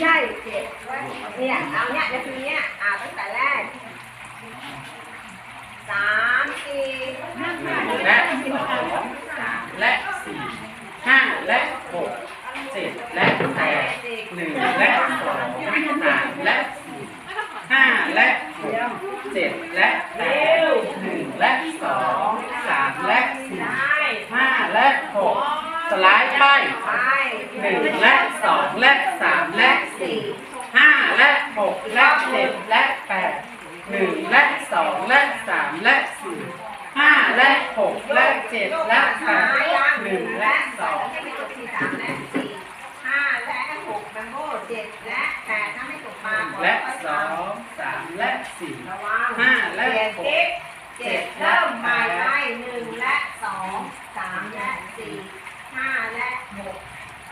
ใช่เจ็ดเนี่ยเอาเนี่ยจะคือเนี่ยอ่าตั้งแต่แรกสามสี่และสองสามและสี่ห้าและหกเจ็ดและแปดหนึ่งและสองสามและสี่ห้าและหกเจ็ดและแปดหนึ่งและสองสามและสี่ห้าและหกสไลด์ไปหนึ่งและสองและ สี่ห้าและหกและเจ็ดและแปดหนึ่งและสองและสามและสี่ห้าและหกและเจ็ดและแปดหนึ่งและสองให้ไม่จบที่สามและสี่ห้าและหกดัมโบ้เจ็ดและแปดถ้าไม่ตกมาและสองสามและสี่ห้าและเจ็ดหกเจ็ดเริ่มไปไปหนึ่งและสองสามและสี่ห้าและหก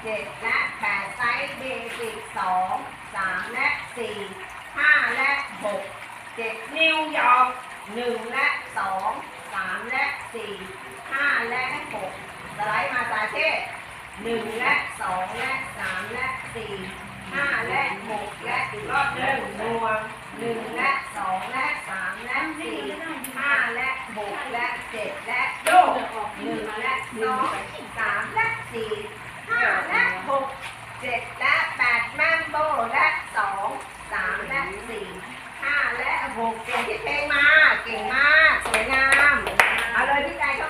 เจ็ดและ เบสิกสองสามและสี่ห้าและหกเจ็ดนิ้วยอมหนึ่งและสองสามและสี่ห้าและหกสไลด์มาตาเช่หนึ่งและสองและสามและสี่ห้าและหกและอีกรอบหนึ่งรวงหนึ่งและสองและสามและสี่ห้าและหกและเจ็ดและโยกหนึ่งและสองสามและสี่ หกเก่งเก็บเพลงมา เก่งมา